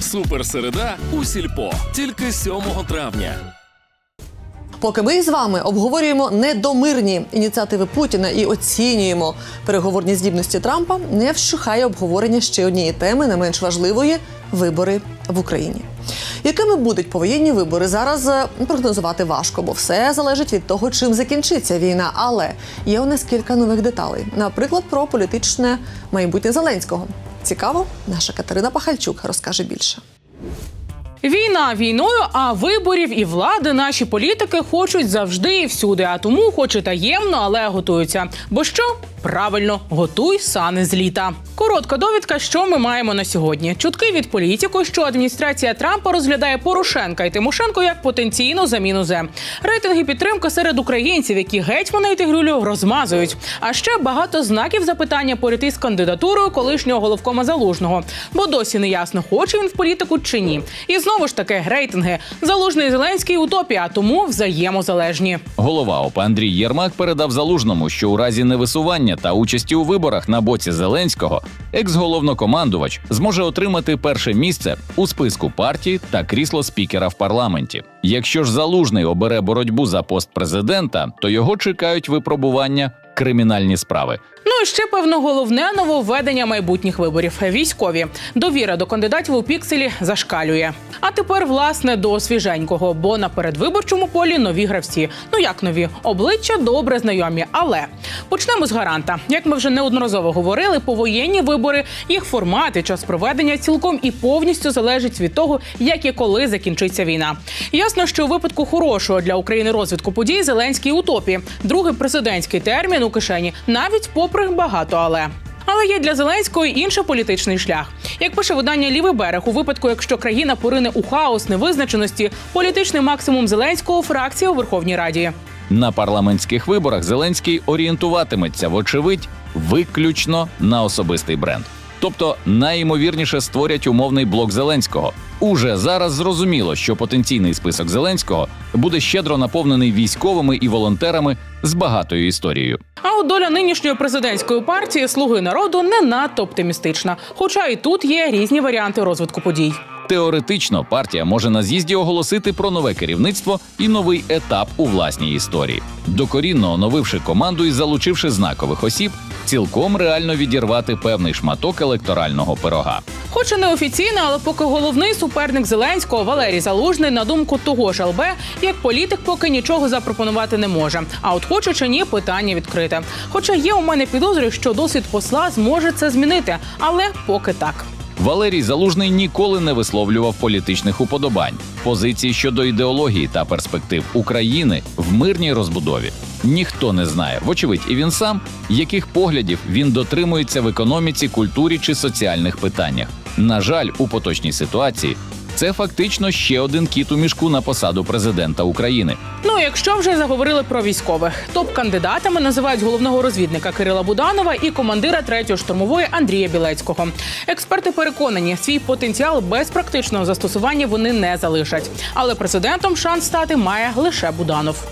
Суперсереда у сільпо тільки 7 травня. Поки ми з вами обговорюємо недомирні ініціативи Путіна і оцінюємо переговорні здібності Трампа, не вщухає обговорення ще однієї теми, не менш важливої вибори в Україні. Якими будуть повоєнні вибори зараз е, прогнозувати важко, бо все залежить від того, чим закінчиться війна. Але є у нас кілька нових деталей, наприклад, про політичне майбутнє Зеленського. Цікаво, наша Катерина Пахальчук розкаже більше. Війна війною, а виборів і влади наші політики хочуть завжди і всюди. А тому, хоч і таємно, але готуються. Бо що? Правильно, готуй сани з літа. Коротка довідка, що ми маємо на сьогодні. Чутки від політику, що адміністрація Трампа розглядає Порошенка і Тимошенко як потенційну заміну зе. Рейтинги підтримки серед українців, які гетьмана і тигрюлю розмазують. А ще багато знаків запитання поряд із кандидатурою колишнього головкома залужного, бо досі не ясно, хоче він в політику чи ні. І знову ж таки рейтинги. Залужний Зеленський утопія, тому взаємозалежні. Голова ОП Андрій Єрмак передав залужному, що у разі невисування та участі у виборах на боці Зеленського екс-головнокомандувач зможе отримати перше місце у списку партії та крісло спікера в парламенті. Якщо ж залужний обере боротьбу за пост президента, то його чекають випробування кримінальні справи. Ну і ще певно головне нововведення майбутніх виборів. Військові довіра до кандидатів у пікселі зашкалює. А тепер власне до свіженького, бо на передвиборчому полі нові гравці. Ну як нові обличчя добре знайомі. Але почнемо з гаранта. Як ми вже неодноразово говорили, повоєнні вибори, їх формат і час проведення цілком і повністю залежить від того, як і коли закінчиться війна. Ясно, що у випадку хорошого для України розвитку подій Зеленський утопії. Другий президентський термін у кишені, навіть попри багато але. Але є для Зеленського й інший політичний шлях. Як пише видання Лівий берег, у випадку, якщо країна порине у хаос невизначеності, політичний максимум Зеленського фракція у Верховній Раді. На парламентських виборах Зеленський орієнтуватиметься, вочевидь, виключно на особистий бренд. Тобто найімовірніше створять умовний блок Зеленського. Уже зараз зрозуміло, що потенційний список Зеленського буде щедро наповнений військовими і волонтерами з багатою історією. А от доля нинішньої президентської партії Слуги народу не надто оптимістична. Хоча і тут є різні варіанти розвитку подій. Теоретично партія може на з'їзді оголосити про нове керівництво і новий етап у власній історії, докорінно оновивши команду і залучивши знакових осіб, цілком реально відірвати певний шматок електорального пирога. Хоч і неофіційно, але поки головний суперник Зеленського Валерій Залужний, на думку того ж ЛБ, як політик поки нічого запропонувати не може. А от хоче чи ні, питання відкрите. Хоча є у мене підозри, що досвід посла зможе це змінити, але поки так. Валерій Залужний ніколи не висловлював політичних уподобань, позицій щодо ідеології та перспектив України в мирній розбудові. Ніхто не знає, вочевидь, і він сам, яких поглядів він дотримується в економіці, культурі чи соціальних питаннях. На жаль, у поточній ситуації це фактично ще один кіт у мішку на посаду президента України. Ну, якщо вже заговорили про військових, топ-кандидатами називають головного розвідника Кирила Буданова і командира третьої штурмової Андрія Білецького. Експерти переконані, свій потенціал без практичного застосування вони не залишать. Але президентом шанс стати має лише Буданов.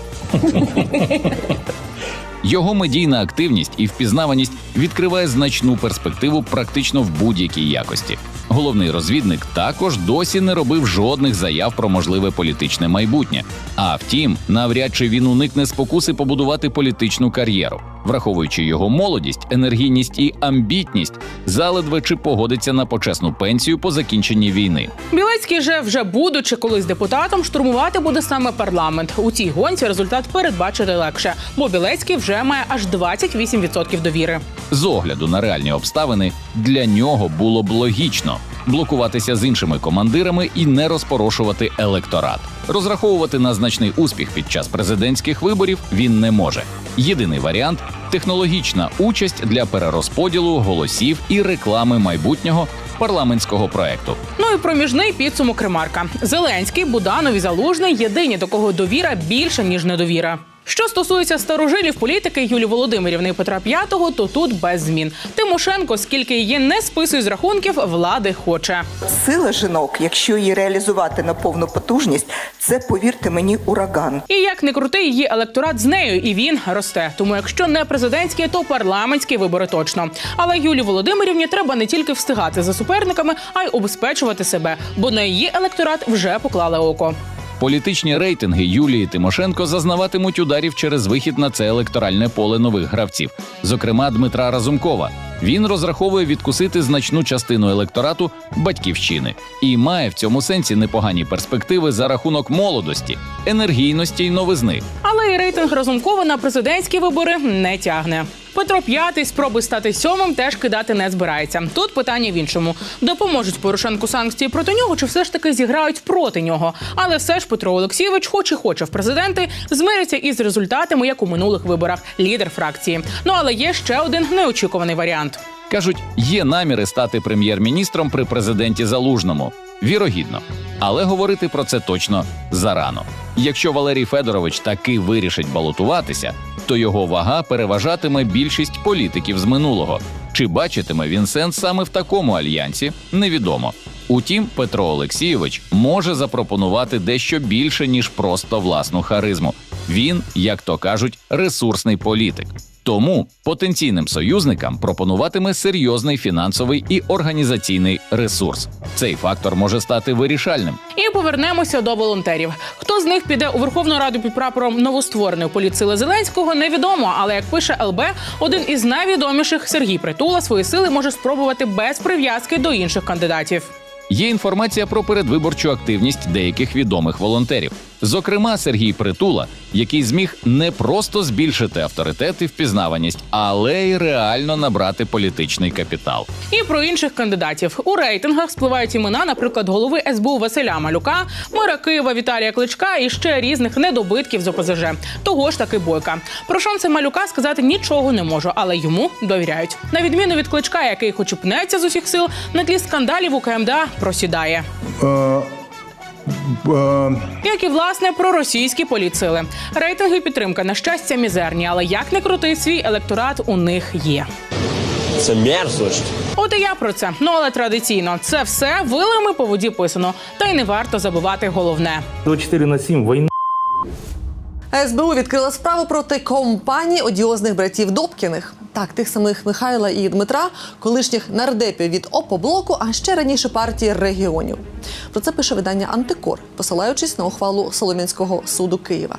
Його медійна активність і впізнаваність відкриває значну перспективу практично в будь-якій якості. Головний розвідник також досі не робив жодних заяв про можливе політичне майбутнє. А втім, навряд чи він уникне спокуси побудувати політичну кар'єру, враховуючи його молодість, енергійність і амбітність, заледве чи погодиться на почесну пенсію по закінченні війни. Білецький же вже будучи колись депутатом, штурмувати буде саме парламент. У цій гонці результат передбачити легше, бо Білецький вже має аж 28% довіри. З огляду на реальні обставини для нього було б логічно блокуватися з іншими командирами і не розпорошувати електорат. Розраховувати на значний успіх під час президентських виборів він не може. Єдиний варіант технологічна участь для перерозподілу голосів і реклами майбутнього парламентського проекту. Ну і проміжний підсумок ремарка. Зеленський, Буданов і Залужний єдині, до кого довіра більше ніж недовіра. Що стосується старожилів політики Юлії Володимирівни і Петра П'ятого, то тут без змін. Тимошенко, скільки її не списує з рахунків, влади хоче. Сила жінок, якщо її реалізувати на повну потужність, це повірте мені, ураган. І як не крути, її електорат з нею, і він росте. Тому якщо не президентські, то парламентські вибори точно. Але Юлії Володимирівні треба не тільки встигати за суперниками, а й убезпечувати себе, бо на її електорат вже поклали око. Політичні рейтинги Юлії Тимошенко зазнаватимуть ударів через вихід на це електоральне поле нових гравців, зокрема Дмитра Разумкова. Він розраховує відкусити значну частину електорату батьківщини і має в цьому сенсі непогані перспективи за рахунок молодості, енергійності й новизни. Але і рейтинг Разумкова на президентські вибори не тягне. Петро П'ятий спроби стати сьомим теж кидати не збирається. Тут питання в іншому: допоможуть Порошенку санкції проти нього, чи все ж таки зіграють проти нього. Але все ж Петро Олексійович, хоч і хоче в президенти, змириться із результатами, як у минулих виборах, лідер фракції. Ну але є ще один неочікуваний варіант. Кажуть, є наміри стати прем'єр-міністром при президенті Залужному. Вірогідно. Але говорити про це точно зарано. Якщо Валерій Федорович таки вирішить балотуватися, то його вага переважатиме більшість політиків з минулого. Чи бачитиме він сенс саме в такому альянсі, невідомо. Утім, Петро Олексійович може запропонувати дещо більше ніж просто власну харизму. Він, як то кажуть, ресурсний політик. Тому потенційним союзникам пропонуватиме серйозний фінансовий і організаційний ресурс. Цей фактор може стати вирішальним. І повернемося до волонтерів. Хто з них піде у Верховну Раду під прапором новоствореної політсили Зеленського, невідомо. Але як пише ЛБ, один із найвідоміших Сергій Притула свої сили може спробувати без прив'язки до інших кандидатів. Є інформація про передвиборчу активність деяких відомих волонтерів. Зокрема, Сергій Притула, який зміг не просто збільшити авторитет і впізнаваність, але й реально набрати політичний капітал. І про інших кандидатів у рейтингах спливають імена, наприклад, голови СБУ Василя Малюка, мера Києва Віталія Кличка і ще різних недобитків з ОПЗЖ. Того ж таки бойка. Про шанси малюка сказати нічого не можу, але йому довіряють. На відміну від кличка, який хоч і пнеться з усіх сил, на тлі скандалів у КМДА просідає. Е, Як і власне про російські політсили. Рейтинги підтримка на щастя мізерні, але як не крути, свій електорат у них є. Це мерзость. От і я про це. Ну але традиційно це все вилами по воді писано. Та й не варто забувати головне. 24 на 7 война. СБУ відкрила справу проти компанії одіозних братів Добкіних. Так, тих самих Михайла і Дмитра, колишніх нардепів від ОПО-блоку, а ще раніше партії регіонів. Про це пише видання Антикор, посилаючись на ухвалу Солом'янського суду Києва.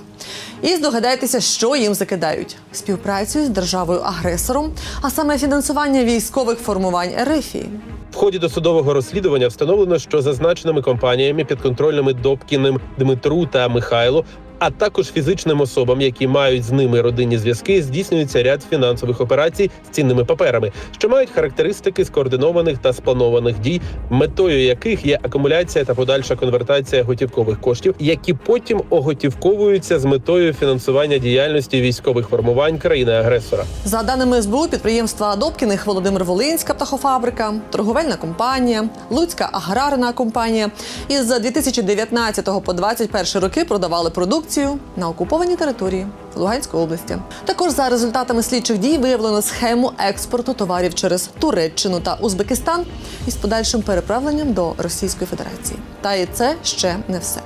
І здогадайтеся, що їм закидають: співпрацю з державою-агресором, а саме фінансування військових формувань Ерефії. В ході досудового розслідування встановлено, що зазначеними компаніями підконтрольними Добкіним Дмитру та Михайлу, а також фізичним особам, які мають з ними родинні зв'язки, здійснюється ряд фінансових операцій з цінними паперами, що мають характеристики скоординованих та спланованих дій, метою яких є акумуляція та подальша конвертація готівкових коштів, які потім оготівковуються з метою фінансування діяльності військових формувань країни-агресора. За даними СБУ, підприємства Добкіних Володимир Волинська птахофабрика, торговельна компанія, Луцька аграрна компанія із 2019 по 2021 роки продавали продукцію на окупованій території Луганської області. Також за результатами слідчих дій виявлено схему експорту товарів через Туреччину та Узбекистан із подальшим переправленням до Російської Федерації. Та і це ще не все.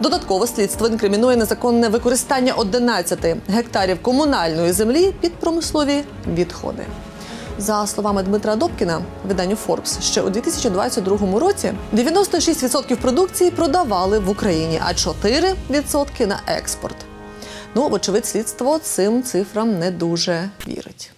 Додатково слідство інкримінує незаконне використання 11 гектарів комунальної землі під промислові відходи. За словами Дмитра Добкіна, виданню Forbes, ще у 2022 році 96% продукції продавали в Україні, а 4% на експорт. Ну, вочевидь, слідство цим цифрам не дуже вірить.